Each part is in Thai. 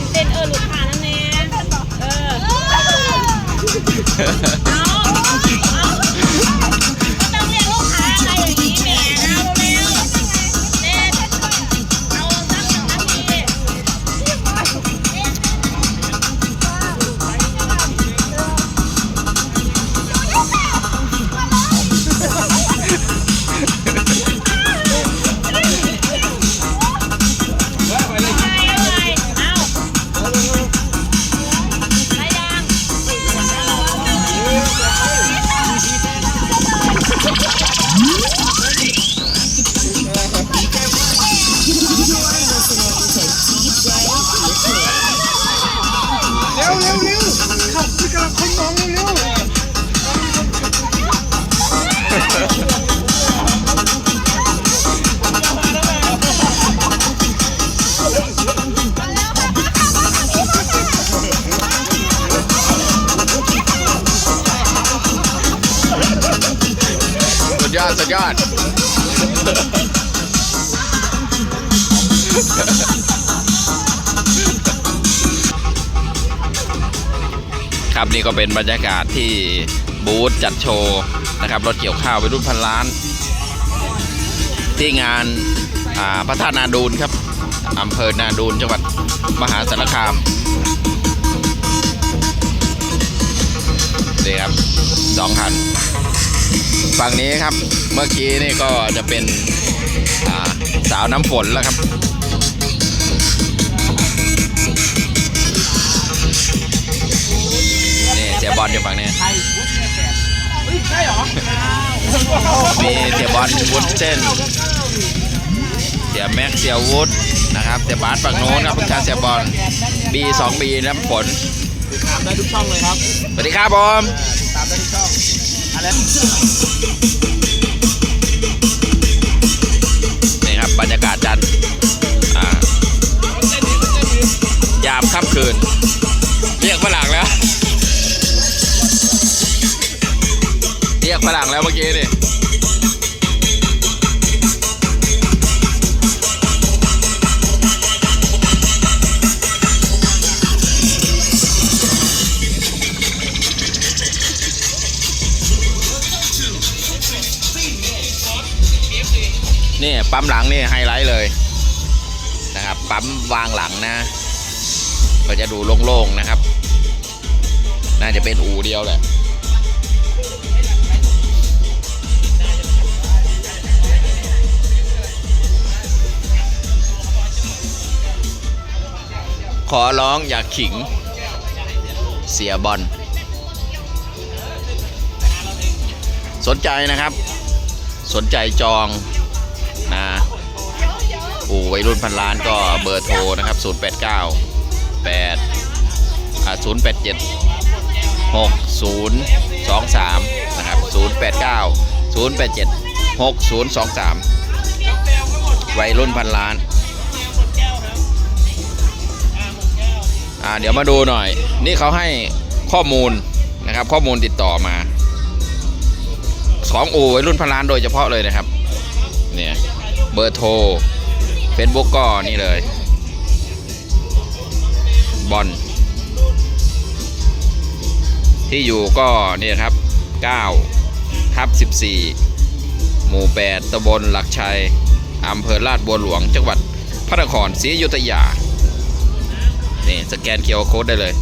ต้นเต้นเออหลุดขานั่นเองเออ ร็วเร็วเร็วขับไปกับคนมองเร็วเร็วสุดยอดสุดยอด ครับ นี่ก็เป็นบรรยากาศที่บูธจัดโชว์นะครับรถเกี่ยวข้าวไปรุ่นพันล้าน ที่งานาพระธาตุนาดูนครับอำเภอนาดูนจังหวัดมหาสารคามนี่ครับสองคันฝั่งนี้ครับเมื่อกี้นี่ก็จะเป็นาสาวน้ำฝนแล้วครับ อลอยู่ฝั่งนี้ใช่วุ้นเนี่ยแปดเฮ้ยใช่เหรอมีเสียบอลวุฒเส้น เสียแม็กเสียวุฒนะครับ เสียบาสฝั่งโน้นครับลูกชายเสียบอลบีสองบีน้ำฝนติดตามได้ทุกช่องเลยครับ สวัสดีครับผมติดตามได้ทุกช่องอะไรนี่ครับบรรยากาศจันทร์อ่ายามค่ำคืน ฝรั่งแล้วเมื่อกี้นี่นี่ปั๊มหลังนี่ไฮไลท์เลยนะครับ ปั๊มวางหลังนะ ก็จะดูโล่งๆนะครับ น่าจะเป็นอู่เดียวแหละ ขอร้องอย่าขิง เสียบอล สนใจนะครับ สนใจจองนะอู่วัยรุ่นพันล้านก็เบอร์โทรนะครับ 089 8อ่า087 6023 นะครับ 089 087 6023 วัยรุ่นพันล้าน อ่าเดี๋ยวมาดูหน่อย นี่เขาให้ข้อมูลนะครับ ข้อมูลติดต่อมาของอู่วัยรุ่นพันล้านโดยเฉพาะเลยนะครับ เนี่ยเบอร์โทรเฟซบุ๊กก็นี่เลย บอลที่อยู่ก็เนี่ยครับ 9 ทับ 14 หมู่ 8ตำบลหลักชัยอำเภอลาดบัวหลวง จังหวัดพระนครศรีอยุธยา นี่สแกนเคียวโค้ดได้เลย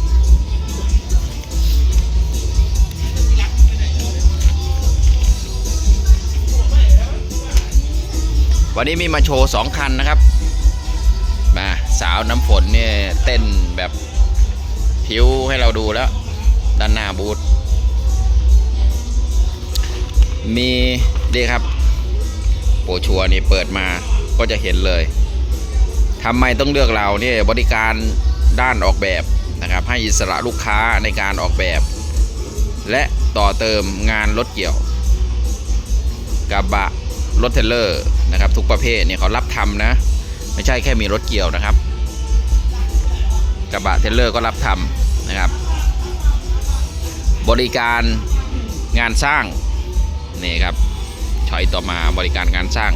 วันนี้มีมาโชว์2คันนะครับ มาสาวน้ำฝนเนี่ยเต้นแบบผิวให้เราดูแล้ว ด้านหน้าบูธมีดีครับ โปรชัวนี่เปิดมาก็จะเห็นเลยทำไมต้องเลือกเราเนี่ยบริการ ด้านออกแบบนะครับ ให้อิสระลูกค้าในการออกแบบ และต่อเติมงานรถเกี่ยวกระบะรถเทรลเลอร์นะครับทุกประเภทเนี่ยเขารับทำนะ ไม่ใช่แค่มีรถเกี่ยวนะครับ กระบะเทรลเลอร์ก็รับทำนะครับ บริการงานสร้างนี่ครับชอยต่อมาบริการงานสร้าง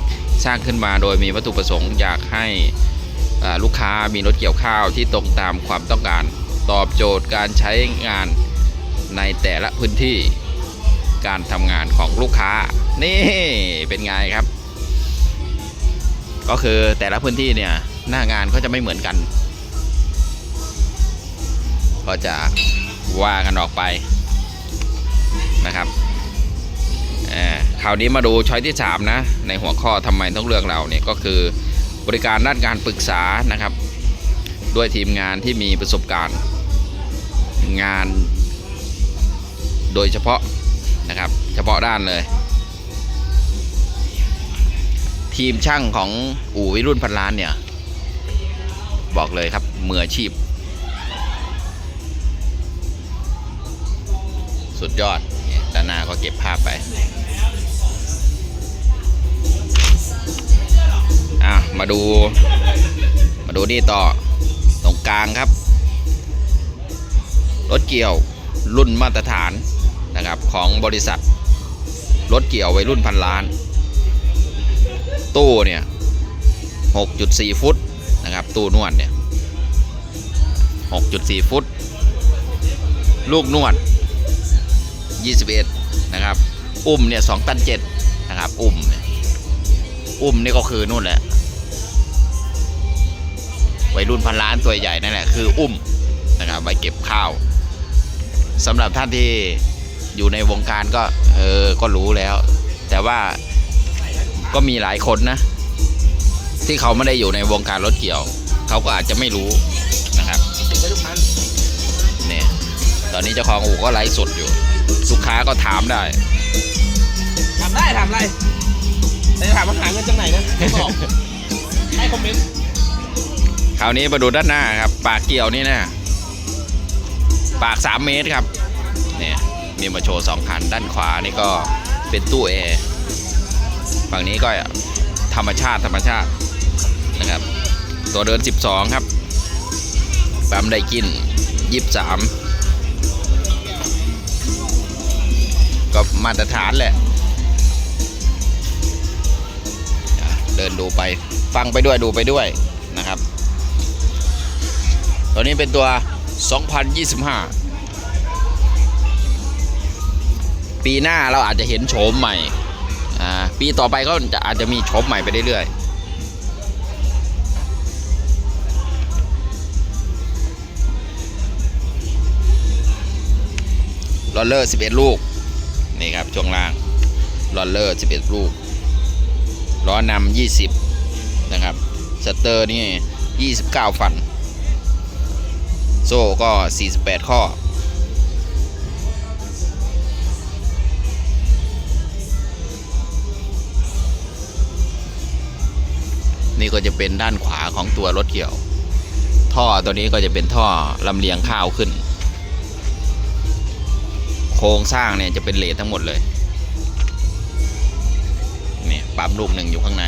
สร้างขึ้นมาโดยมีวัตถุประสงค์อยากให้ ลูกค้ามีรถเกี่ยวข้าวที่ตรงตามความต้องการ ตอบโจทย์การใช้งานในแต่ละพื้นที่ การทำงานของลูกค้า นี่เป็นไงครับ ก็คือแต่ละพื้นที่เนี่ยหน้างานก็จะไม่เหมือนกัน ก็จะว่ากันออกไปนะครับคราวนี้มาดูช้อยที่ 3 นะ ในหัวข้อทำไมต้องเลือกเราเนี่ยก็คือ บริการด้านการปรึกษานะครับ ด้วยทีมงานที่มีประสบการณ์งาน โดยเฉพาะนะครับ เฉพาะด้านเลย ทีมช่างของอู่วิรุ่นพันล้านเนี่ย บอกเลยครับมืออาชีพ สุดยอดเนี่ยด้านหน้าก็เก็บภาพไป อะมาดู มาดูนี่ต่อตรงกลางครับ รถเกี่ยวรุ่นมาตรฐานนะครับของบริษัท รถเกี่ยววัยรุ่นพันล้าน ตู้เนี่ย 6.4 ฟุตนะครับ ตู้นวดเนี่ย 6.4 ฟุต ลูกนวด 21 นะครับ อุ้มเนี่ย2ตัน7นะครับ อุ้มเนี่ยอุ้มนี่ก็คือนู่นแหละ ยรุ่นพันล้านตัวใหญ่นั่นแหละคืออุ้มนะครับไว้เก็บข้าวสำหรับท่านที่อยู่ในวงการก็เออก็รู้แล้ว แต่ว่าก็มีหลายคนนะ ที่เขาไม่ได้อยู่ในวงการรถเกี่ยว เขาก็อาจจะไม่รู้นะครับเนี่ยตอนนี้เจ้าของอู่ก็ไลฟ์สดอยู่ลูกค้าก็ถามได้ถามได้ถามอะไรแต่ถามว่าหาเงินจากไหนนะไม่บอกให้คอมเมนต์ ราวนี้มาดูด้านหน้าครับ ปากเกี่ยวนี่นะปาก 3 เมตรครับเนี่ยมีมาโชว์สองคันด้านขวานี่ก็เป็นตู้แอร์ฝั่งนี้ก็ธรรมชาติธรรมชาตินะครับ ตัวเดิน 12 ครับปั๊มได้กิน 23 ก็มาตรฐานแหละเดินดูไปฟังไปด้วยดูไปด้วย ตัวนี้เป็นตัว 2025 ปีหน้าเราอาจจะเห็นโฉมใหม่ ปีต่อไปก็จะอาจจะมีโฉมใหม่ไปเรื่อยๆลอลเลอร์ 11 ลูก นี่ครับ ช่วงล่างลอลเลอร์ 11 ลูก ล้อนำ20 นะครับ สเตอร์นี่ 29 ฟัน โซ่ก็ 48 ข้อ นี่ก็จะเป็นด้านขวาของตัวรถเกี่ยว ท่อตัวนี้ก็จะเป็นท่อลำเลียงข้าวขึ้น โครงสร้างเนี่ยจะเป็นเลททั้งหมดเลย นี่ปั๊มลูกหนึ่งอยู่ข้างใน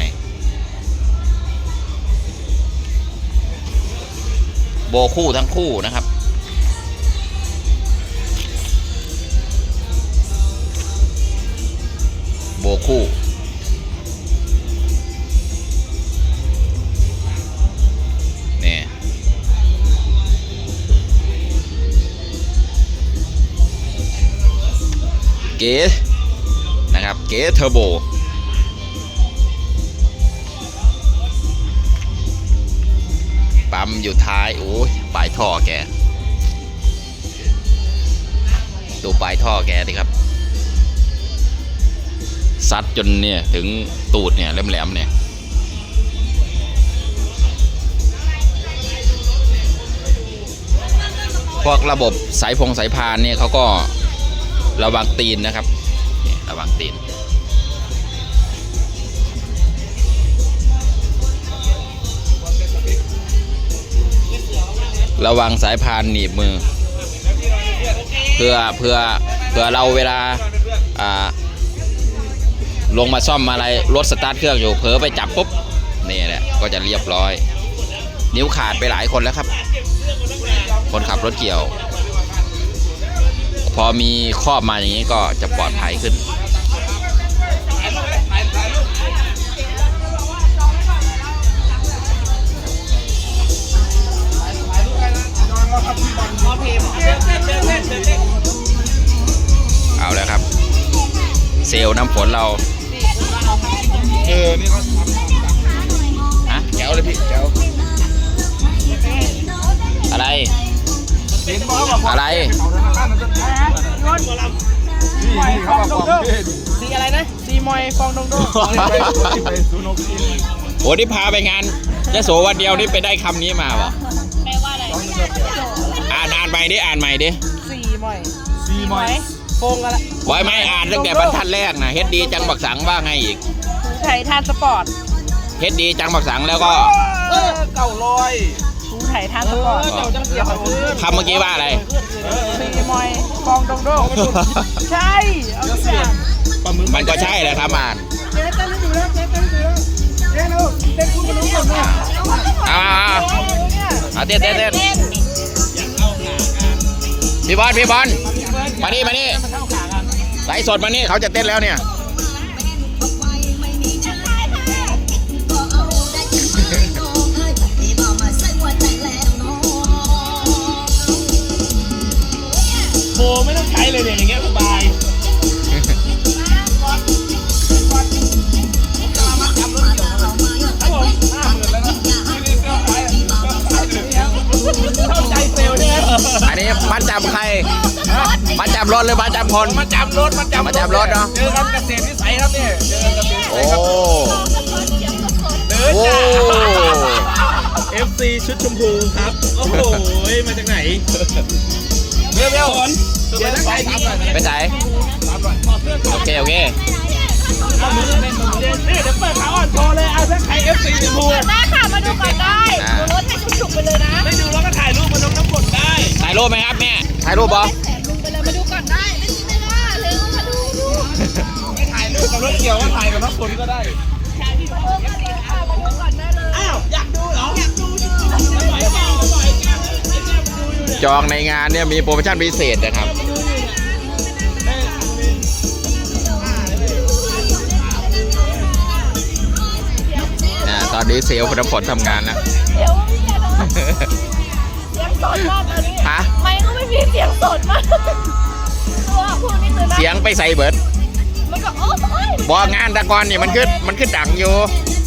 โบคู่ทั้งคู่นะครับ โบคู่นี่เก๋นะครับ เก๋เทอร์โบ อยู่ท้ายโอ้ยปลายท่อแก ดูปลายท่อแกดิครับ ซัดจนเนี่ยถึงตูดเนี่ยแหลมๆเนี่ยพวกระบบสายพงสายพานเนี่ยเขาก็ระวังตีนนะครับระวังตีน ระวังสายพานหนีบมือ เพื่อเพื่อเพื่อเราเวลาอ่าลงมาซ่อมอะไรรถสตาร์ทเครื่องอยู่เผลอไปจับปุ๊บนี่แหละก็จะเรียบร้อย นิ้วขาดไปหลายคนแล้วครับ คนขับรถเกี่ยว พอมีครอบมาอย่างนี้ก็จะปลอดภัยขึ้น น้ำฝนเราเออ นี่เขาทำฮะแจ๋วเลยพี่แจ๋วอะไร เห็นบอกว่าอะไรเขาธนาคารมันจะนี่นี่เขาบอกความเท่ดีสีอะไรนะ สีมอยฟองดงดงไปไปซูโนกิโอ้ที่พาไปงานยโสวันเดียวนี่ไปได้คำนี้มาบ่แปลว่าอะไร อ่านอ่านใหม่ดิ อ่านใหม่ดิ สีมอย ซีมอย ฟงอะไรไว้ไม่อ่านตั้งแต่บรรทัดแรกนะเฮ็ดดีจังบักสังว่าไงอีกไทยทานสปอร์ตเฮ็ดดีจังบักสังแล้วก็เออเก่าลอยทูไทยทานสปอร์ตเจ้าจังเสียเขาซื้อคำเมื่อกี้ว่าอะไรสีมอยฟองดงดงใช่เอาทุกอย่างปลาหมึกมันก็ใช่แหละครับอ่านเจ๊เต้นให้ดูแล้วเจ๊เต้นให้ดูแล้วเจ๊ดูเต้นคู่กันรู้ก่อนนะเอาเอาเอาเอาเต้นเต้นเต้นพี่บอลพี่บอล มานี่มานี่ไลฟ์สดมานี่เขาจะเต้นแล้วเนี่ยโบไม่ต้องใช้เลยเนี่ยอย่างเงี้ยสบายครับผมห้าหมื่นแล้วนะนี่นี่ก็ไปเข้าใจเซลล์เนี่ยอันนี้มัดจำใคร มัดจำรถหรือมัดจำคน มาจำรถมาจำมาจำรถเนอะ เจอกันเกษตรวิสัยครับเนี่ยเจอกันเกษตรวิโอ้สัยครับเดินโอ้จ้า FC ชุดชมพูครับ โอ้โห มาจากไหนเร็วเร็วเดี๋ยวใครทำหน่อยไปไหนทำหน่อยโอเคโอเคเอามือเล่นมือเล่นนี่เดี๋ยวเปิดขาอ่อนโชว์เลยเอาถ้าใคร FC ชมพูได้ค่ะ มาดูก่อนได้ดูรถให้ฉุกๆไปเลยนะ ไม่ดูแล้วก็ถ่ายรูปมาลงน้ำกรดได้ถ่ายรูปไหมครับแม่ถ่ายรูปบอแถมลุงไปเไม่ถ่ายรูปกับรถเกี่ยวก็ถ่ายกับน้ำกรดก็ได้มาดูก่อนได้เลยอ้าวอยากดูเหรออยากดูดิอร่อยแก้วอร่อยแก้วไอ้แก้วดูอยู่เนี่ยจองในงานเนี่ยมีโปรโมชั่นพิเศษนะครับ นะตอนนี้เซลล์คุณน้ำฝนทำงานนะเดี๋ยวพี่แกโดนเสียงสดมากตอนนี้ฮะ ไม่ก็ไม่มีเสียงสดมากตัวพวกนี้คือนะ เสียงไปใส่เบิร์ดมันก็โอ้ย บอกงานตะกอนนี่มันขึ้นมันขึ้นดังอยู่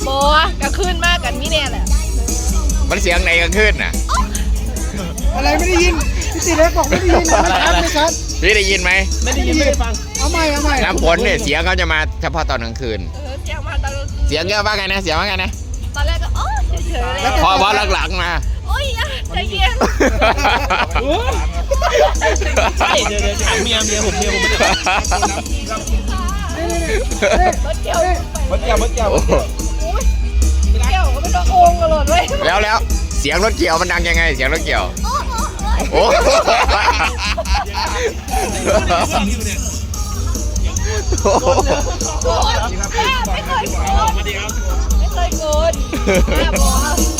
โบะก็ขึ้นมากกันนี่แน่แหละมันเสียงไหนก็ขึ้นน่ะอะไรไม่ได้ยินพี่ติเล็กบอกไม่ได้ยินนะไม่ชัดไม่ชัดพี่ได้ยินไหมไม่ได้ยินไม่ได้ฟังเอาใหม่เอาใหม่น้ำฝนเนี่ยเสียงเขาจะมาเฉพาะตอนกลางคืนเออเสียงมาตอนเสียงเยอะว่าไงนะเสียงว่าไงนะตอนแรกก็โอ้เฉยๆเลยพอพอหลังๆมาโอ้ยอะใจเย็นใช่เดี๋ยวเดี๋ยวถามเมียเมียผมเมียผมไม่ได้ รถเกี่ยวมดแก้วมดแก้วโอ้โหเกี่ยวก็เป็นตัวโองกันเลยเว้ยแล้วแล้วเสียงรถเกี่ยวมันดังยังไง เสียงรถเกี่ยว โอ้โกนไม่เคยโกนไม่เคยโกนแม่บอก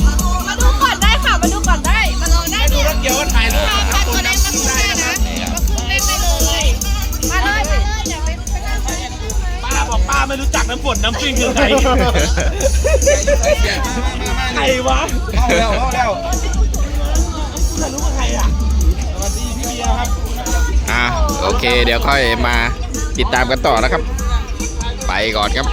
น้ำฝนน้ำปิ้งคือใครใครวะเอาแล้วเอาแล้วไม่รู้ว่าใครอะสวัสดีพี่เบียร์ครับอะโอเค เดี๋ยวค่อยมาติดตามกันต่อนะครับ ไปก่อนครับ